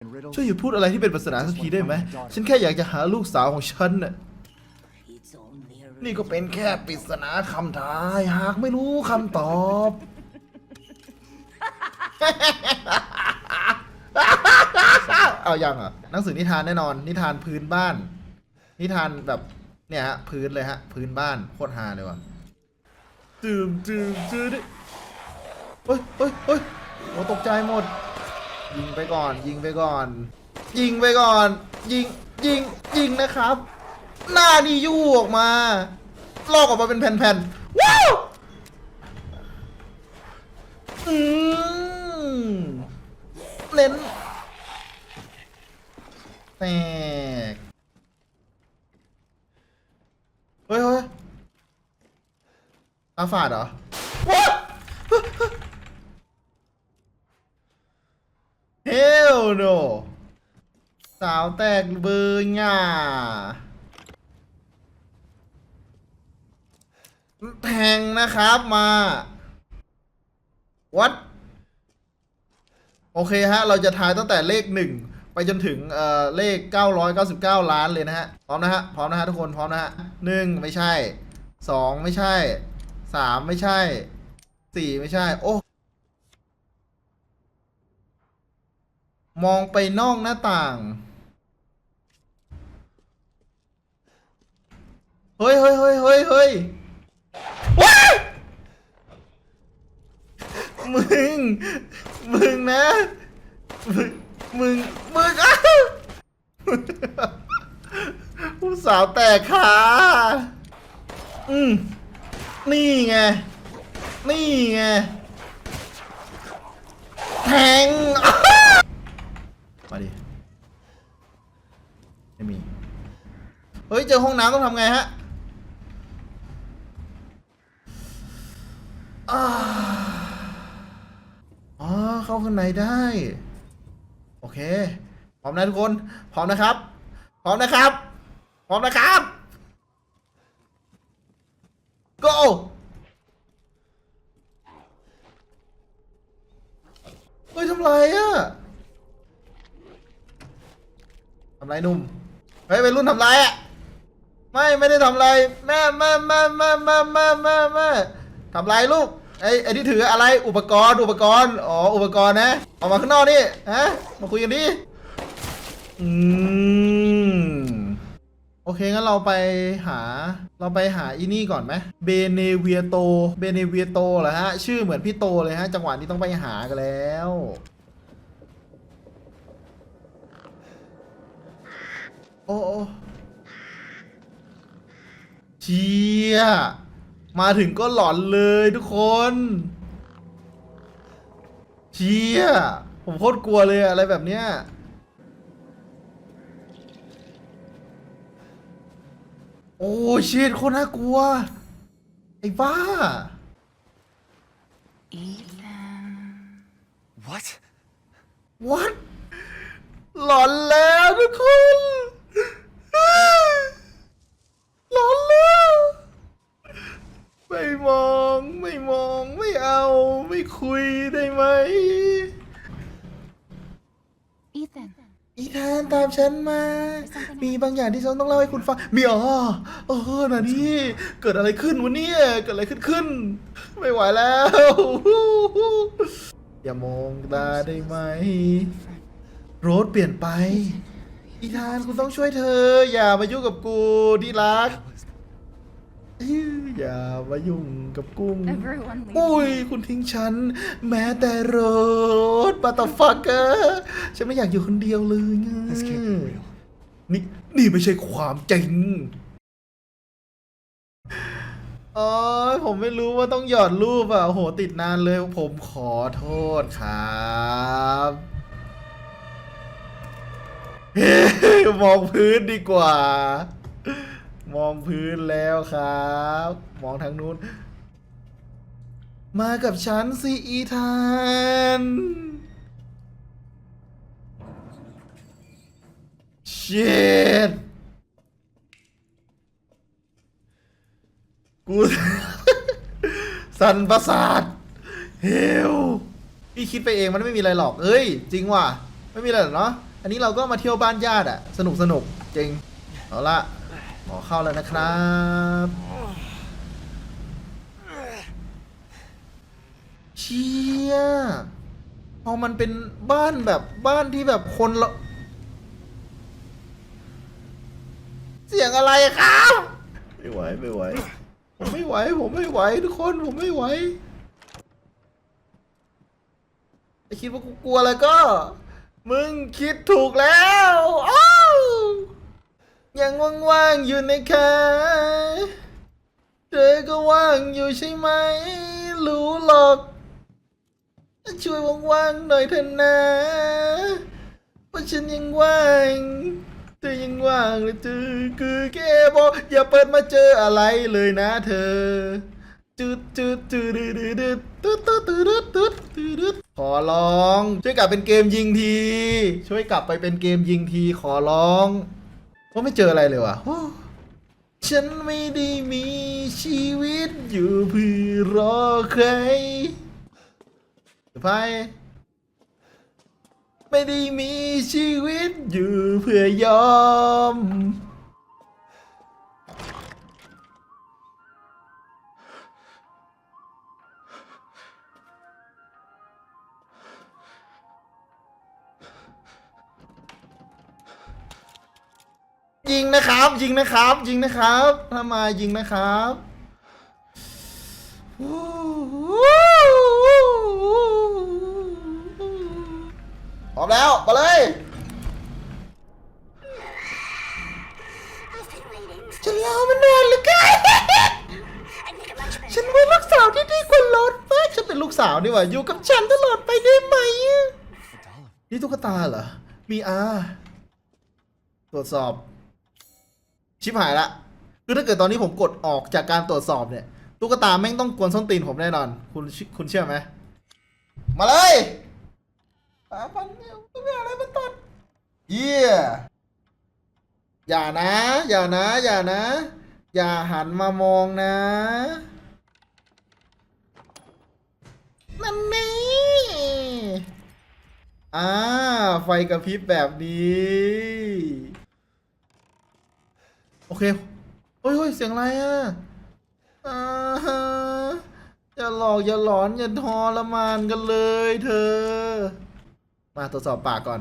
and riddles. ช่วยหยุดพูดอะไรที่เป็นปริศนาสักทีได้ไหม ฉันแค่อยากจะหาลูกสาวของฉันน่ะ It's only a นี่ก็เป็นแค่ปริศนาคำทาย หากไม่รู้คำตอบ เอายังเหรอะหนังสือนิทานแน่นอน นิทานพื้นบ้าน นิทานแบบ เนี่ยฮะ พื้นเลยฮะ พื้นบ้านโคตรฮาเลยว่ะจืมจืมจืมเฮ้ยเฮ้ยเฮ้ยโอ้ตกใจหมด ยิงไปก่อน ยิงไปก่อน ยิงไปก่อน ยิง ยิง ยิงนะครับ หน้านี่ยู่ออกมาลอกออกมาเป็นแผ่นๆ ว้าวอืมเน้นแตกเฮ้ยเฮ้ยตาฝาดเหรอว้าเฮลโน สาวแตกเบอร์ง่าแทงนะครับมา วัด โอเคฮะ เราจะทายตั้งแต่เลขหนึ่งไปจนถึงเอ่อเลข 999 ล้านเลยนะฮะ พร้อมนะฮะ พร้อมนะฮะทุกคน พร้อมนะฮะหนึ่งไม่ใช่สองไม่ใช่สามไม่ใช่สี่ไม่ใช่ โอ้ มองไปนอกหน้าต่าง เฮ้ยเฮ้ยเฮ้ยเฮ้ยเฮ้ยว้ามึง มึงนะ มึง มึงมึงอ้าวผู้สาวแตกขาอืมนี่ไง นี่ไง แทง มาดิ ไม่มี เฮ้ย เจอห้องน้ำต้องทำไงฮะ อ๋อเข้าข้างในได้ โอเค พร้อมนะทุกคน พร้อมนะครับ พร้อมนะครับ พร้อมนะครับ go เฮ้ยทำไรอะทำไรหนุ่ม เฮ้ยเป็นรุ่นทำไรอะไม่ ไม่ได้ทำไร แม่แม่แม่แม่แม่แม่แม่ทำไรลูก ไอ้ไอ้ที่ถืออะไรอุปกรณ์อุปกรณ์อ๋ออุปกรณ์นะออกมาข้างนอกนี่ฮะมาคุยกันดิอืมโอเคงั้นเราไปหาเราไปหาอีนี่ก่อนไหมเบเนเวียโตเบเนเวียโตเหรอฮะชื่อเหมือนพี่โตเลยฮะจังหวะนี้ต้องไปหากันแล้วโอ้โอ้เชีย มาถึงก็หลอนเลยทุกคนเชียผมโคตรกลัวเลยอะอะไรแบบเนี้ยโอ้ชิตโคตรน่ากลัว ไอ้บ้า What? what หลอนแล้วทุกคน หลอนแล้ว ไม่มองไม่มองไม่เอา ไม่คุยได้ไหม Ethan, อีแทนตามฉันมา มีบางอย่างที่ฉันต้องเล่าให้คุณฟังมีอ๋อเออนะนี่เกิดอะไรขึ้นวะเนี่ย เกิดอะไรขึ้นขึ้น ไม่ไหวแล้ว อย่ามองตาได้ไหม โรถเปลี่ยนไป อีธานคุณต้องช่วยเธอ อย่ามายุ่งกับกูที่รัก อย่ามายุ่งกับกุ้ง everyone leave. อุ้ย คุณทิ้งฉัน แม้แต่รถปัตตฟักเกอร์ฉันไม่อยากอยู่คนเดียวเลยไง This can't be real. นี่นี่ไม่ใช่ความจริงอ๋อผมไม่รู้ว่าต้องหยอดรูปอะโอ้โห ติดนานเลย ผมขอโทษครับ เฮ้มองพื้นดีกว่า มองพื้นแล้วครับ มองทางนู้น มากับฉันสิอีธานเช็ดกู สันประสาทเฮลพี่คิดไปเองมันไม่มีอะไรหรอก เอ้ย จริงว่ะ ไม่มีอะไรหรอกเนาะ อันนี้เราก็มาเที่ยวบ้านญาติอะสนุกสนุกจริง เอาละ หมอเข้าแล้วนะครับ เชี่ยพอมันเป็นบ้านแบบบ้านที่แบบคนละเสียงอะไรครับ ไม่ไหวไม่ไหว ผมไม่ไหว ผมไม่ไหว ทุกคนผมไม่ไหวไอคิดว่ากูกลัวแล้วก็ มึงคิดถูกแล้วอ้าว ยังว่างๆอยู่ในะคะเธอก็ว่างอยู่ใช่ไหม รู้หรอก ช่วยว่างๆหน่อยเถอะนะเพราะฉันยังว่างเธอยังว่างเลยเธอคือแกบอกอย่าเปิดมาเจออะไรเลยนะเธอจืดจืดจืดดดดดืดตืดตืดตืดตืดตืดขอร้อง ช่วยกลับเป็นเกมยิงที ช่วยกลับไปเป็นเกมยิงทีขอร้อง เพราะไม่เจออะไรเลยว่ะฉันไม่ได้มีชีวิตอยู่เพื่อรอใครไปไม่ได้มีชีวิตอยู่เพื่อยอม ยิงนะครับ ยิงนะครับ ยิงนะครับถ้ามายิงนะครับพร้อมแล้วมาเลยฉันรอมานานเหลือเกินฉันเป็นลูกสาวที่ดีกว่ารถมากฉันเป็นลูกสาวนี่หว่าอยู่กับฉันตลอดไปได้ไหม นี่ตุ๊กตาเหรอ มีอาตรวจสอบ ชิบหายละ คือถ้าเกิดตอนนี้ผมกดออกจากการตรวจสอบเนี่ย ตุ๊กตาแม่งต้องกวนส้นตีนผมแน่นอน คุณคุณเชื่อไหม มาเลยปาพันเนี่ยไม่เอาอะไรมาตัดเยี่ยอย่านะ อย่านะ อย่านะ อย่าหันมามองนะนั่นนี่อ่า ไฟกระพริบแบบนี้ โอเคเฮ้ยเฮ้ยเสียงอะไรอะอ่าฮะอย่าหลอกอย่าหลอนอย่าทรมานกันเลยเธอ มาตรวจสอบปากก่อน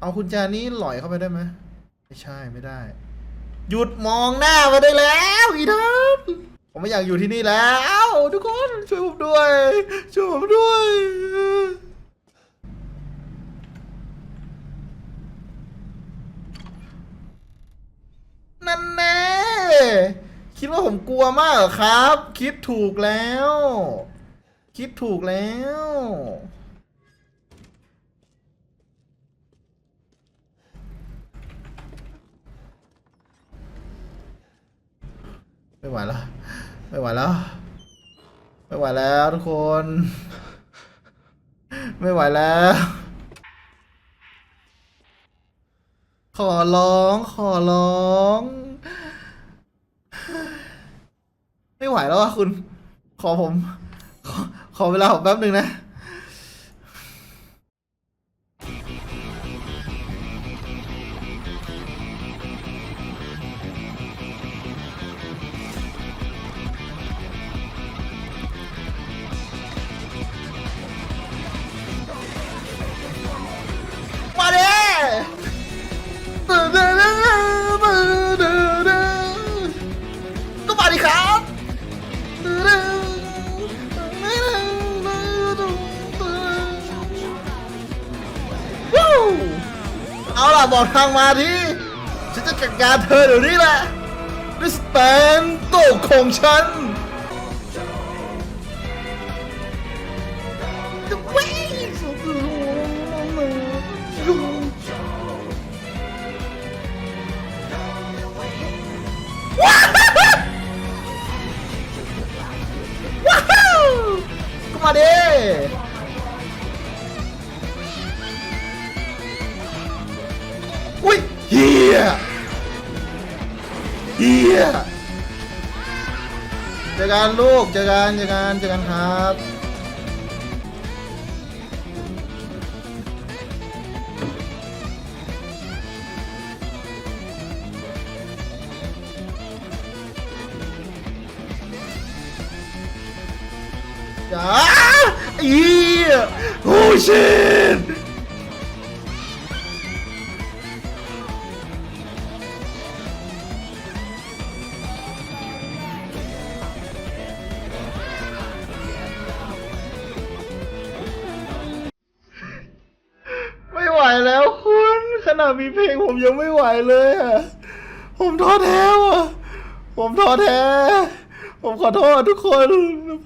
เอาคุณแจนี้หลอยเข้าไปได้ไหมไม่ใช่ไม่ได้ หยุดมองหน้ามาได้แล้วอีทันผมไม่อยากอยู่ที่นี่แล้ว ทุกคนช่วยผมด้วย ช่วยผมด้วย นั่นแน่ คิดว่าผมกลัวมากเหรอครับ คิดถูกแล้ว คิดถูกแล้ว ไม่ไหวแล้ว ไม่ไหวแล้ว ไม่ไหวแล้วทุกคน ไม่ไหวแล้วขอร้อง ขอร้อง ไม่ไห วแล้วอะคุณ ขอผม ขอขอเวลาผมแป๊บหนึ่งนะ มาเด้ก็ บอกทางมาทีฉันจะจัดการเธอเดี๋ยวนี้แหละด้วยสแตนโตของฉัน กเจอกันเจอกันเจอกันครับจ้าอีโอ้ชิต ขนาดมีเพลงผมยังไม่ไหวเลยอะ ผมท้อแท้ว่ะ ผมท้อแท้ ผมขอโทษทุกคน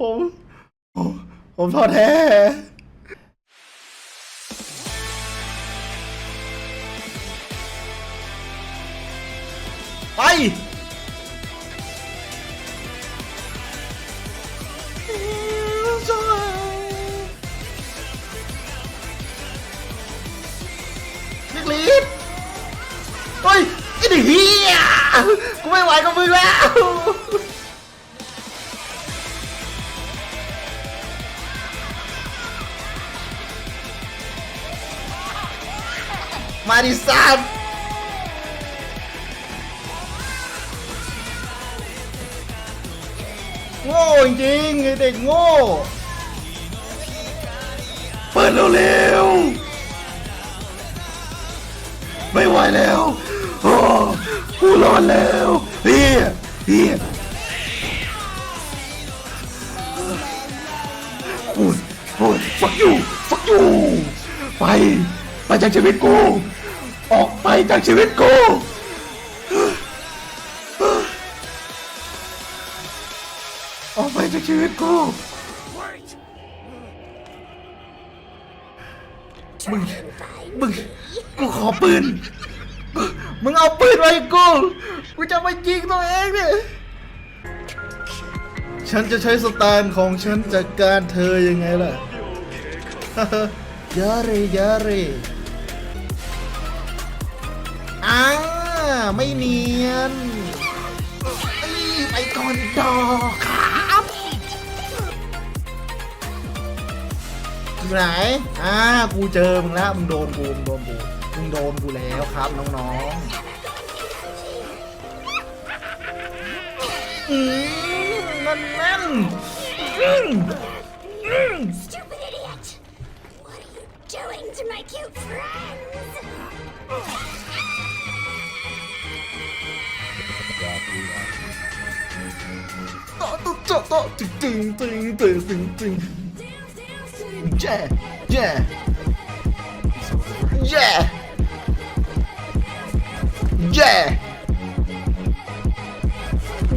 ผม ผมผมท้อแท้ไป ไม่ไหวกับมึงแล้ว มาดิซันโง่จริงไอเด็กโง่ เปิดเร็วๆไม่ไหวแล้ว โอ้กูร้อนแล้ว เฮียเฮียโอ้ยโอ้ย fuck you fuck you ไปไปจากชีวิตกู ออกไปจากชีวิตกูออกไปจากชีวิตกูมึงมึงกูขอปืน มึงเอาปืนไว้ให้กู กูจะมายิงตัวเองเนี่ยฉันจะใช้สไตล์ของฉันจัดการเธอยังไงล่ะ ยาเรยาเรอ่าไม่เนียนไปก่อนดอกครับอยู่ไหนอ่ากูเจอมึงแล้วมึงโดนกูมึงโดนกูมึงโดนกูแล้วครับน้องๆ อืมนั่นนั่นอืมอืม Stupid idiot! What are you doing to my cute friends? โต๊ะโต๊ะโต๊ะโต๊ะตึงตึงตึงตึงตึงตึงเย่เย่เ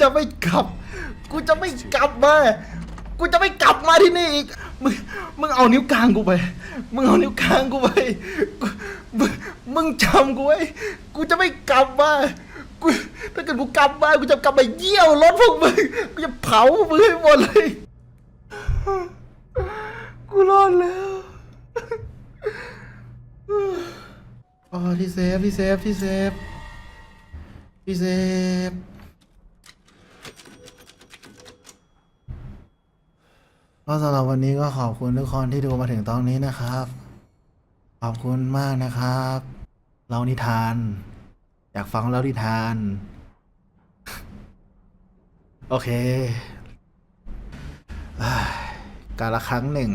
จะไม่กลับ กูจะไม่กลับมา กูจะไม่กลับมาที่นี่อีก มึง มึงเอานิ้วกลางกูไป มึงเอานิ้วกลางกูไป มึงมึงจำกูไว้ กูจะไม่กลับมา กูถ้าเกิดกูกลับมา กูจะกลับมาเยี่ยวรถพวกมึง กูจะเผาพวกมึงให้หมดเลย กูรอดแล้วอ๋อที่เซฟที่เซฟที่เซฟพี่เซฟ ก็สำหรับวันนี้ก็ขอบคุณทุกคนที่ดูมาถึงตอนนี้นะครับ ขอบคุณมากนะครับ เรานิทาน อยากฟังเรานิทาน โอเคอการละครั้งหนึ่ง